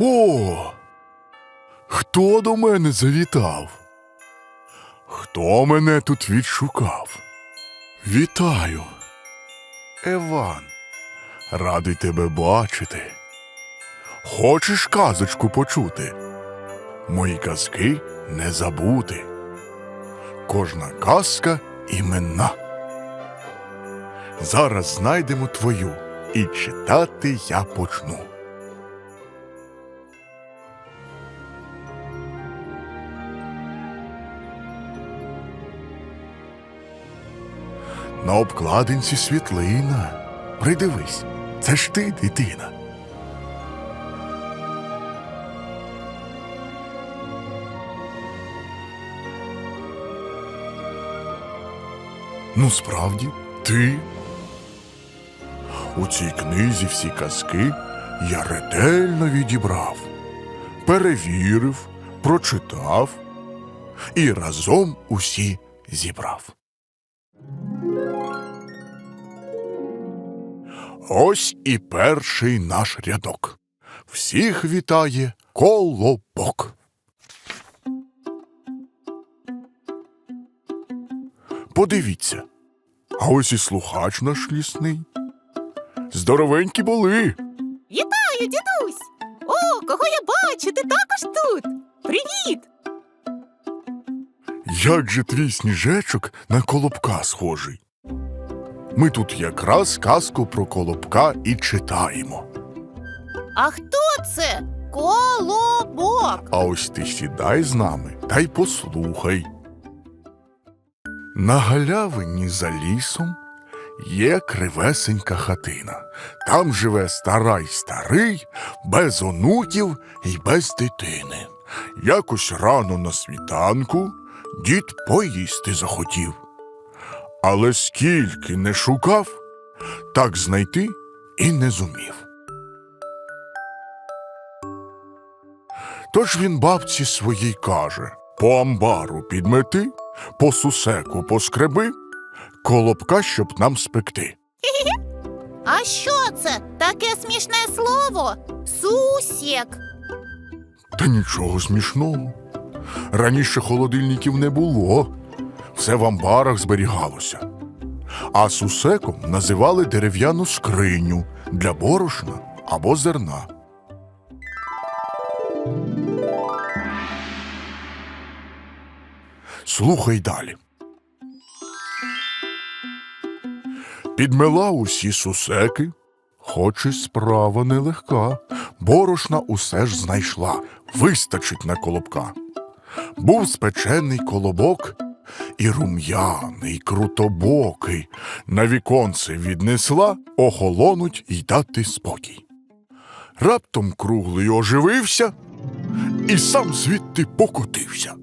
О! Хто до мене завітав? Хто мене тут відшукав? Вітаю, Еван. Радий тебе бачити. Хочеш казочку почути? Мої казки не забути. Кожна казка іменна. Зараз знайдемо твою, і читати я почну. На обкладинці світлина. Придивись, це ж ти, дитина. Ну, справді, ти. У цій книзі всі казки я ретельно відібрав, перевірив, прочитав і разом усі зібрав. Ось і перший наш рядок. Всіх вітає колобок. Подивіться, а ось і слухач наш лісний. Здоровенькі були. Вітаю, дідусь! О, кого я бачу? Ти також тут. Привіт! Як же твій сніжечок на колобка схожий? Ми тут якраз казку про колобка і читаємо. А хто це? Колобок. А ось ти сідай з нами та й послухай. На галявині за лісом є кривесенька хатина. Там живе стара й старий, без онуків і без дитини. Якось рано на світанку дід поїсти захотів. Але скільки не шукав, так знайти і не зумів. Тож він бабці своїй каже по амбару підмети, по сусеку поскреби, колобка, щоб нам спекти. А що це? Таке смішне слово? Сусєк. Та нічого смішного. Раніше холодильників не було, все в амбарах зберігалося. А сусеком називали дерев'яну скриню для борошна або зерна. Слухай далі. Підмела усі сусеки, хоч і справа нелегка. Борошна усе ж знайшла, вистачить на колобка. Був спечений колобок і рум'яний, крутобокий. На віконце віднесла охолонуть й дати спокій. Раптом круглий оживився і сам звідти покотився.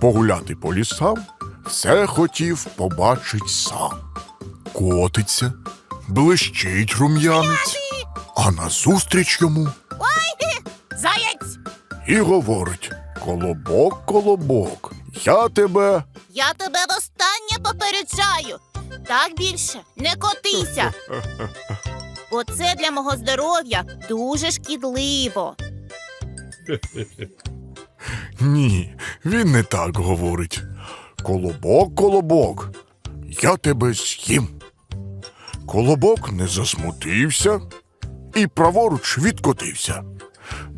Погуляти по лісам все хотів побачить сам. Котиться, блищить рум'янець, а назустріч йому Заєць! і говорить: Колобок, колобок, я тебе. Я тебе востаннє попереджаю. Так більше не котися. Бо це для мого здоров'я дуже шкідливо. Ні, він не так говорить. Колобок, колобок, я тебе з'їм. Колобок не засмутився і праворуч відкотився.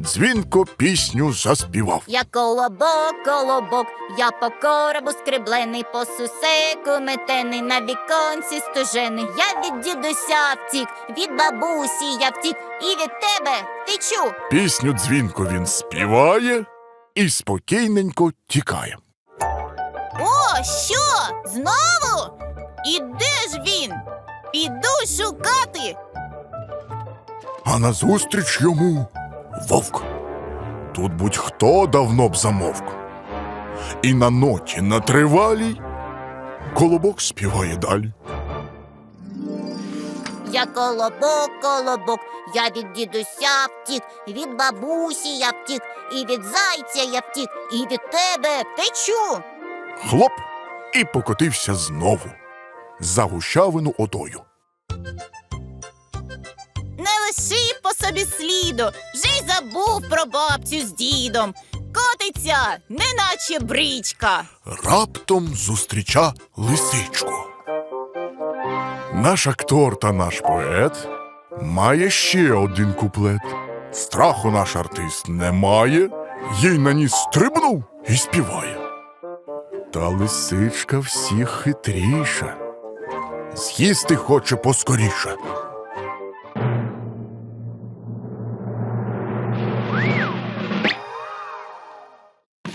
Дзвінко пісню заспівав. Я колобок, колобок, я по коробу скреблений, по сусеку метений, на віконці стужений. Я від дідуся втік, від бабусі я втік, і від тебе втечу. Пісню дзвінко він співає і спокійненько тікає. О, що? Знову? І де ж він? Піду шукати. А назустріч йому вовк. Тут будь-хто давно б замовк. І на ноті на тривалій колобок співає далі. Я колобок, колобок, я від дідуся втік, від бабусі я втік, і від зайця я втік, і від тебе втечу. Хлоп і покотився знову за гущавину одою. Собі сліду, вже й забув про бабцю з дідом. Котиться, неначе бричка. раптом зустріча лисичку. Наш актор та наш поет має ще один куплет. Страху наш артист не має, їй на ніс стрибнув і співає. Та лисичка всіх хитріша, з'їсти хоче поскоріше.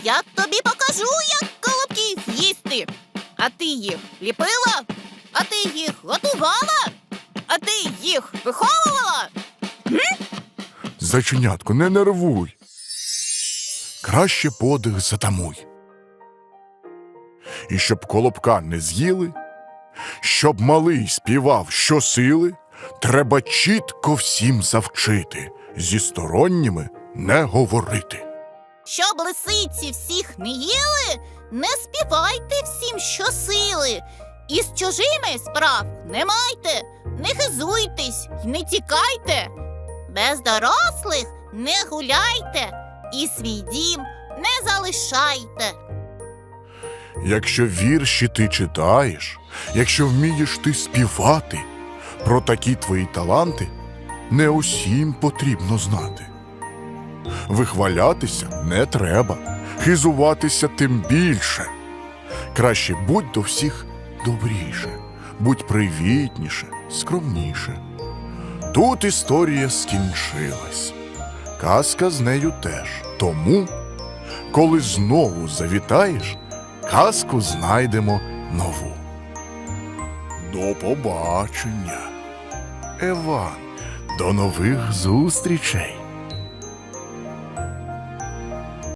Я тобі покажу, як колобків їсти. А ти їх ліпила? А ти їх готувала? А ти їх виховувала? Зайченятко, не нервуй. Краще подих затамуй. І щоб колобка не з'їли, щоб малий співав щосили, треба чітко всім завчити, зі сторонніми не говорити. Щоб лисиці всіх не їли, не співайте всім щосили. І з чужими справ не майте, не хизуйтесь й не тікайте. Без дорослих не гуляйте і свій дім не залишайте. Якщо вірші ти читаєш, якщо вмієш ти співати, про такі твої таланти не усім потрібно знати. Вихвалятися не треба, хизуватися тим більше. Краще будь до всіх добріше, будь привітніше, скромніше. Тут історія скінчилась, казка з нею теж. Тому, коли знову завітаєш, казку знайдемо нову. До побачення. Еван, до нових зустрічей.